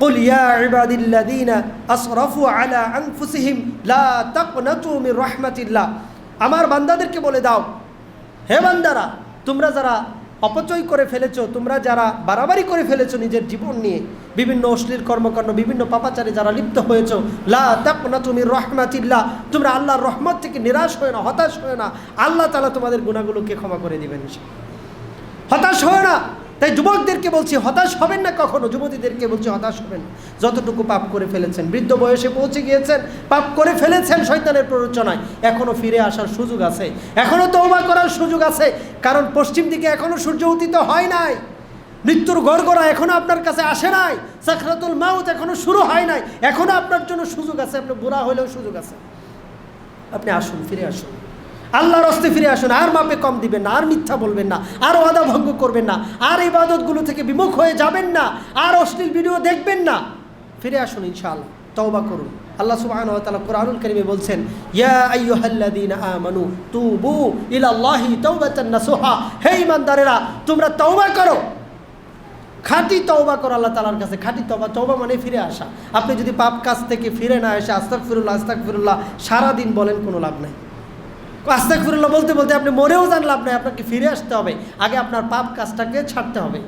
قل يا عبادي الذين أسرفوا على أنفسهم لا تقنطوا من رحمة الله আমার বান্দাদেরকে বলে দাও হে বান্দারা তোমরা যারা অপচয় করে ফেলেছো তোমরা যারা বাড়াবাড়ি করে ফেলেছো নিজের জীবন নিয়ে বিভিন্ন অশ্লীল কর্মকাণ্ড বিভিন্ন পাপাচারে যারা লিপ্ত হয়েছো লা তাকনা তুমি রহমাতিল্লাহ তোমরা আল্লাহর রহমত থেকে নিরাশ হয়ে না হতাশ হয়ে না আল্লাহ তালা তোমাদের গুণাগুলোকে ক্ষমা করে দিবেন হতাশ হয় না তাই যুবকদেরকে বলছি, হতাশ হবেন না কখনো। যুবতীদেরকে বলছি, হতাশ হবেন। যতটুকু পাপ করে ফেলেছেন, বৃদ্ধ বয়সে পৌঁছে গিয়েছেন, পাপ করে ফেলেছেন শয়তানের প্ররোচনায়। এখনও ফিরে আসার সুযোগ আছে। এখনও তৌবা করার সুযোগ আছে। কারণ পশ্চিম দিকে এখনও সূর্য উদিত হয় নাই। মৃত্যুর গড়গড়া এখনও আপনার কাছে আসে নাই। সাখরাতুল মাউত এখনও শুরু হয় নাই। এখনও আপনার জন্য সুযোগ আছে। আপনি বুড়া হলেও সুযোগ আছে। আপনি আসুন, ফিরে আসুন। আল্লাহর হস্তে ফিরে আসুন, আর মাপে কম দিবেন না, আর মিথ্যা বলবেন না, আর ওয়াদা ভঙ্গ করবেন না, আর ইবাদতগুলো থেকে বিমুখ হয়ে যাবেন না, আর অশ্লীল ভিডিও দেখবেন না। ফিরে আসুন ইনশাআল্লাহ, তওবা করুন। আল্লাহ সুবহানাহু ওয়া তাআলা কোরআনুল কারীমে বলছেন, ইয়া আইয়ুহাল্লাযীনা আমানু ইলাল্লাহি হে ঈমানদারেরা, তোমরা তওবা করো। খাঁটি তওবা করো আল্লাহ তালার কাছে, খাঁটি তওবা তওবা মানে ফিরে আসা। আপনি যদি পাপ কাজ থেকে ফিরে না এসে আস্তাক ফিরুল্লাহ আস্তাক ফিরুল্লাহ সারাদিন বলেন কোনো লাভ নাই। আস্তাক ফিরুল্লাহ বলতে বলতে আপনি মরেও জানলাম নাই, আপনাকে ফিরে আসতে হবে। আগে আপনার পাপ কাজটাকে ছাড়তে হবে।